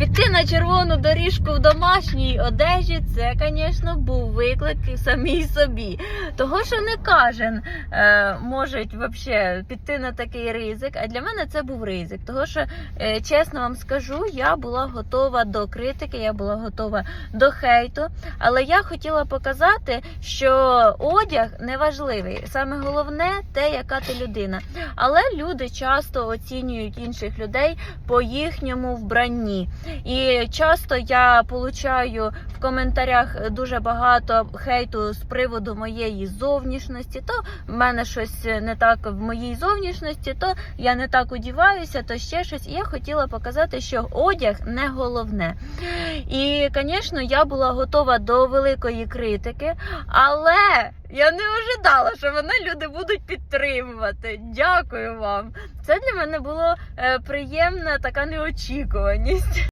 Піти на червону доріжку в домашній одежі, це, звісно, був виклик самій собі. Того, що не кожен е, може вообще піти на такий ризик. А для мене це був ризик. Того, що, е, чесно вам скажу, я була готова до критики, я була готова до хейту. Але я хотіла показати, що одяг не важливий. Саме головне те, яка ти людина. Але люди часто оцінюють інших людей по їхньому вбранні. І часто я получаю в коментарях дуже багато хейту з приводу моєї зовнішності. То в мене щось не так в моїй зовнішності, то я не так одіваюся, то ще щось. І я хотіла показати, що одяг не головне. І, звісно, я була готова до великої критики, але я не ожидала, що мене люди будуть підтримувати. Дякую вам. Це для мене було е, приємна така неочікуваність.